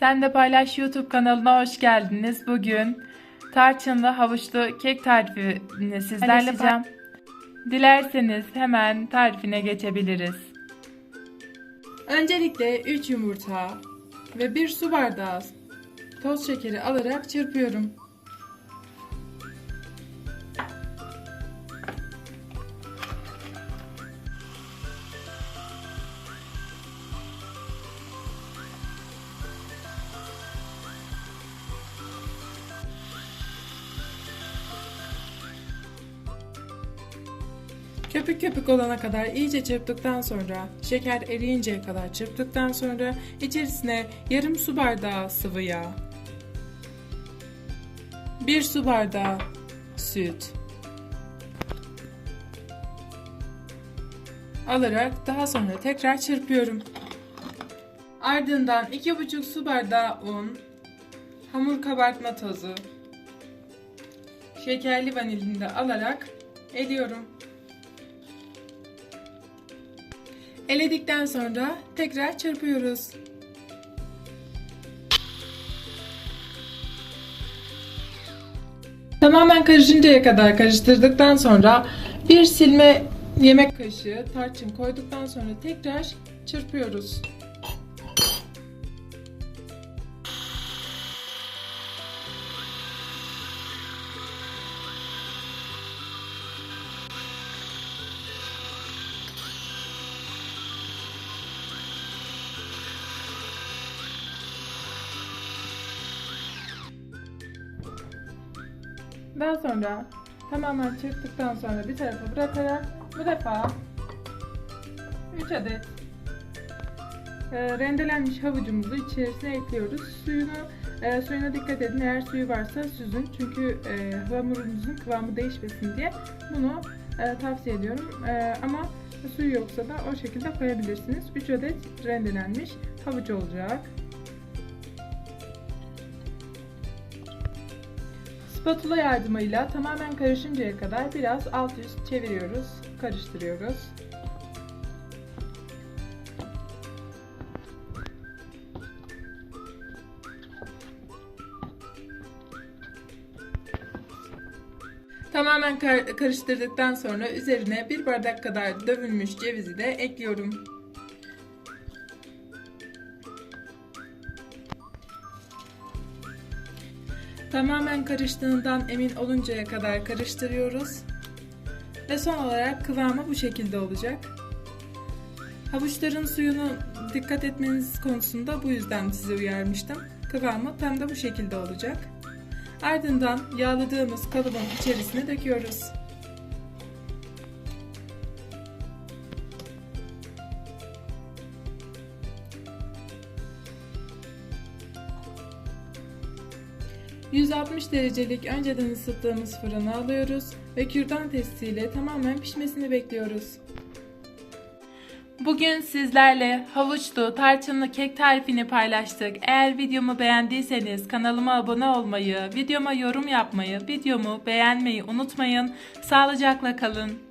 Sen de Paylaş YouTube kanalına hoş geldiniz. Bugün tarçınlı havuçlu kek tarifini sizlerle paylaşacağım. Dilerseniz hemen tarifine geçebiliriz. Öncelikle 3 yumurta ve 1 su bardağı toz şekeri alarak çırpıyorum. Köpük köpük olana kadar iyice çırptıktan sonra, şeker eriyinceye kadar çırptıktan sonra içerisine yarım su bardağı sıvı yağ, 1 su bardağı süt alarak daha sonra tekrar çırpıyorum. Ardından 2,5 su bardağı un, hamur kabartma tozu, şekerli vanilini de alarak eliyorum. Eledikten sonra tekrar çırpıyoruz. Tamamen karışıncaya kadar karıştırdıktan sonra bir silme yemek kaşığı tarçın koyduktan sonra tekrar çırpıyoruz. Daha sonra tamamen çırptıktan sonra bir tarafa bırakarak bu defa 3 adet e, rendelenmiş havucumuzu içerisine ekliyoruz. Suyunu e, suyuna dikkat edin. Eğer suyu varsa süzün. Çünkü e, hamurunuzun kıvamı değişmesin diye bunu e, tavsiye ediyorum. E, ama suyu yoksa da o şekilde koyabilirsiniz. 3 adet rendelenmiş havuç olacak. Spatula yardımıyla tamamen karışıncaya kadar biraz alt üst çeviriyoruz, karıştırıyoruz. Tamamen kar- karıştırdıktan sonra üzerine bir bardak kadar dövülmüş cevizi de ekliyorum. Tamamen karıştığından emin oluncaya kadar karıştırıyoruz. Ve son olarak kıvamı bu şekilde olacak. Havuçların suyunu dikkat etmeniz konusunda bu yüzden size uyarmıştım. Kıvamı tam da bu şekilde olacak. Ardından yağladığımız kalıbın içerisine döküyoruz. ...160 derecelik önceden ısıttığımız fırına alıyoruz ve kürdan testiyle tamamen pişmesini bekliyoruz. Bugün sizlerle havuçlu tarçınlı kek tarifini paylaştık. Eğer videomu beğendiyseniz kanalıma abone olmayı, videoma yorum yapmayı, videomu beğenmeyi unutmayın. Sağlıcakla kalın.